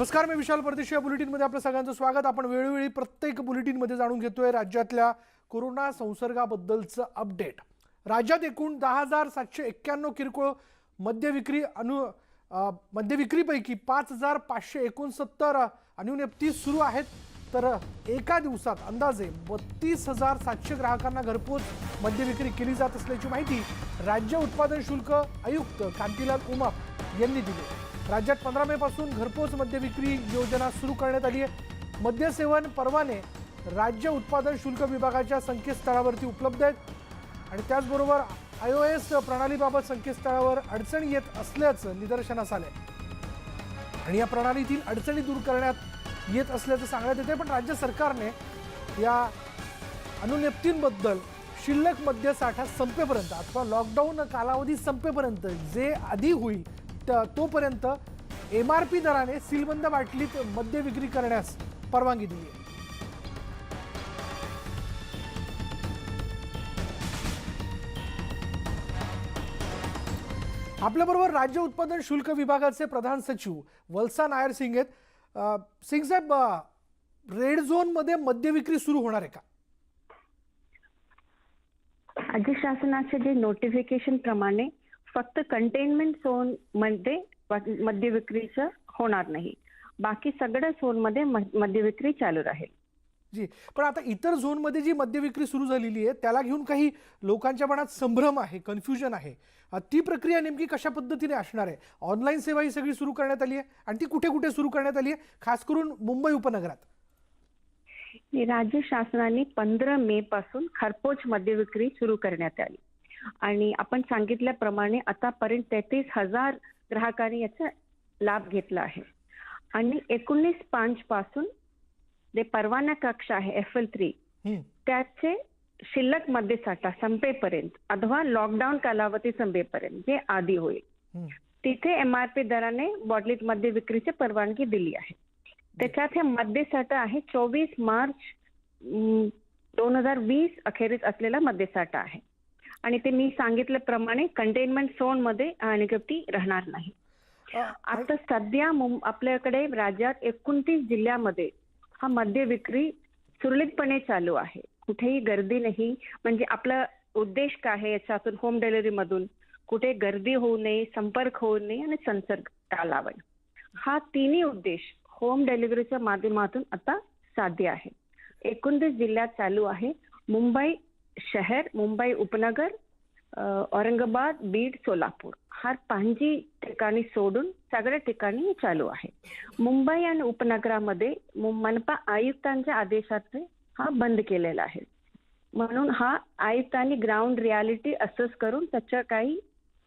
नमस्कार मी विशाल परदेशी. या बुलेटिनमध्ये आपलं सगळ्यांचं स्वागत. आपण वेळोवेळी प्रत्येक बुलेटिनमध्ये जाणून घेतोय राज्यातल्या कोरोना संसर्गाबद्दलचं अपडेट. राज्यात एकूण दहा हजार सातशे एक्क्याण्णव किरकोळ मद्यविक्री अनु मद्यविक्रीपैकी पाच हजार पाचशे एकोणसत्तर अनुज्ञप्ती सुरू आहेत. तर एका दिवसात अंदाजे बत्तीस हजार सातशे ग्राहकांना घरपोच मद्यविक्री केली जात असल्याची माहिती राज्य उत्पादन शुल्क आयुक्त कांतीलाल उमाप यांनी दिली राज्यात पंधरा मे पासून घरपोच मद्य विक्री योजना सुरू करण्यात आली आहे. मद्यसेवन परवाने राज्य उत्पादन शुल्क विभागाच्या संकेतस्थळावरती उपलब्ध आहेत. आणि त्याचबरोबर आय ओ एस प्रणालीबाबत संकेतस्थळावर अडचणी येत असल्याचं निदर्शनास आलंय. आणि या प्रणालीतील अडचणी दूर करण्यात येत असल्याचं सांगण्यात येते पण राज्य सरकारने या अनुज्ञप्तींबद्दल शिल्लक मद्यसाठा संपेपर्यंत अथवा लॉकडाऊन कालावधी संपेपर्यंत जे आधी होईल तोपर्यंत एम आर पी दराने सीलबंद बाटलीत मद्य विक्री करण्यास परवानगी दिली आहे. आपल्याबरोबर राज्य उत्पादन शुल्क विभागाचे प्रधान सचिव वल्सा नायर सिंग आहेत. सिंग साहेब रेड झोनमध्ये मद्य विक्री सुरू होणार आहे का? राज्य शासनाचे जे नोटिफिकेशन प्रमाणे फक्त कंटेनमेंट झोनमध्ये मद्य विक्रीचं होणार नाही. बाकी सगळ्या झोनमध्ये म- मद्य विक्री चालू राहील. जी. पण आता इतर झोनमध्ये जी मद्य विक्री सुरू झालेली आहे त्याला घेऊन काही लोकांच्या मनात संभ्रम आहे कन्फ्युजन आहे. ती प्रक्रिया नेमकी कशा पद्धतीने असणार आहे? ऑनलाईन सेवा ही सगळी सुरू करण्यात आली आहे आणि ती कुठे कुठे सुरू करण्यात आली आहे? खास करून मुंबई उपनगरात. हे राज्य शासनाने पंधरा मे पासून खरपोच मद्य विक्री सुरू करण्यात आली. आणि आपण सांगितल्याप्रमाणे आतापर्यंत तेहतीस हजार ग्राहकांनी याचा लाभ घेतला आहे आणि एकोणीस पाच पासून जे परवाना कक्ष आहे एफ एल थ्री. त्याचे शिल्लक मध्यसाठा संपेपर्यंत अथवा लॉकडाऊन कालावधी संपेपर्यंत जे आधी होईल. तिथे एम आर पी दराने बॉटलीत मद्य विक्रीची परवानगी दिली आहे त्याच्यात हे मद्यसाठा आहे चोवीस मार्च दोन हजार वीस अखेरीस असलेला मद्यसाठा आहे आणि ते मी सांगितल्याप्रमाणे कंटेनमेंट झोनमध्ये मध्ये राहणार नाही. आता सध्या आपल्याकडे राज्यात एकोणतीस जिल्ह्यामध्ये हा मद्य विक्री सुरळीतपणे चालू आहे. कुठेही गर्दी नाही. म्हणजे आपला उद्देश काय आहे याच्यातून होम डिलिव्हरी मधून कुठे गर्दी होऊ नये संपर्क होऊ नये आणि संसर्ग टाळावा. हा तिन्ही उद्देश होम डिलिव्हरीच्या माध्यमातून आता साध्य आहे. एकोणतीस जिल्ह्यात चालू आहे. मुंबई शहर मुंबई उपनगर औरंगाबाद बीड सोलापूर. हा पांजी ठिकाणी सोडून सगळ्या ठिकाणी चालू आहे. मुंबई आणि उपनगरामध्ये मनपा आयुक्तांच्या आदेशाने हा बंद केलेला आहे. म्हणून हा आयुक्तांनी ग्राउंड रियालिटी असेस करून त्याच्या काही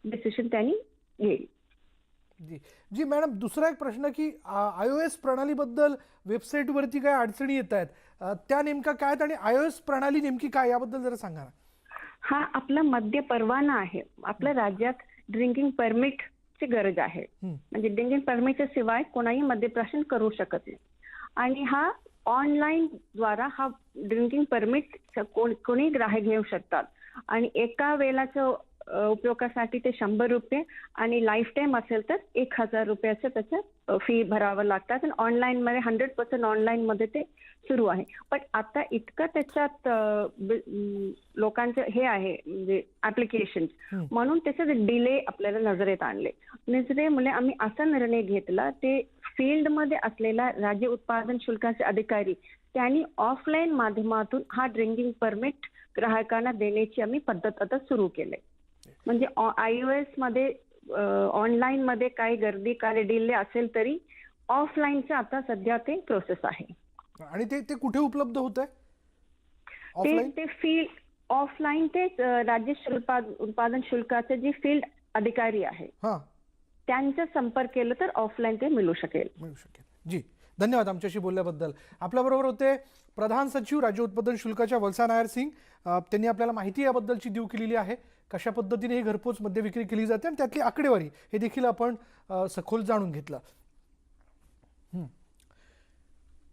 डिसिशन त्यांनी घेईल. जी जी मॅडम दुसरा एक प्रश्न की आय ओ एस प्रणालीबद्दल वेबसाईटवरती काय अडचणी येत आहेत? त्या नेमक्या काय आहेत आणि आय ओ एस प्रणाली नेमकी काय याबद्दल जरा सांगा ना. हा आपला मद्य परवाना आहे. आपल्या राज्यात ड्रिंकिंग परमिट ची गरज आहे. म्हणजे ड्रिंकिंग परमिटच्या शिवाय कोणाही मद्यप्राशन करू शकत नाही. आणि हा ऑनलाईन द्वारा हा ड्रिंकिंग परमिट कोणी ग्राहक घेऊ शकतात. आणि एका वेळाच्या अ, उपयोगासाठी ते शंभर रुपये आणि लाईफ टाईम असेल तर एक हजार रुपयाचं त्याचं फी भरावं लागतात. आणि ऑनलाईन मध्ये हंड्रेड पर्सेंट ऑनलाईन मध्ये ते सुरू आहे. पण आता इतकं त्याच्यात लोकांचं हे आहे म्हणजे ऍप्लिकेशन हम्म. म्हणून त्याचे डिले आपल्याला नजरेत आणले. नजरेमुळे आम्ही असा निर्णय घेतला ते फील्डमध्ये असलेला राज्य उत्पादन शुल्काचे अधिकारी त्यांनी ऑफलाईन माध्यमातून हा ड्रिंकिंग परमिट ग्राहकांना देण्याची आम्ही पद्धत आता सुरू केली म्हणजे आय एसमध्ये ऑनलाईन मध्ये काही गर्दी काही डिले असेल तरी ऑफलाईनचं आता सध्या ते प्रोसेस आहे. आणि ते ते कुठे उपलब्ध होत आहे? ते फील्ड ऑफलाईन ते राज्य उत्पादन शुल्काचे जे फील्ड अधिकारी आहे हां. त्यांचा संपर्क केलं तर ऑफलाईन ते मिळू शकेल. मिळू शकेल. जी धन्यवाद आमच्याशी बोलल्याबद्दल. आपल्याबरोबर होते प्रधान सचिव राज्य उत्पादन शुल्काच्या वलसा नायर सिंग त्यांनी आपल्याला माहिती याबद्दलची देऊ केलेली आहे. कशा पद्धतीने ही घरपोच मद्यविक्री केली जाते आणि त्यातली आकडेवारी हे देखील आपण सखोल जाणून घेतलं.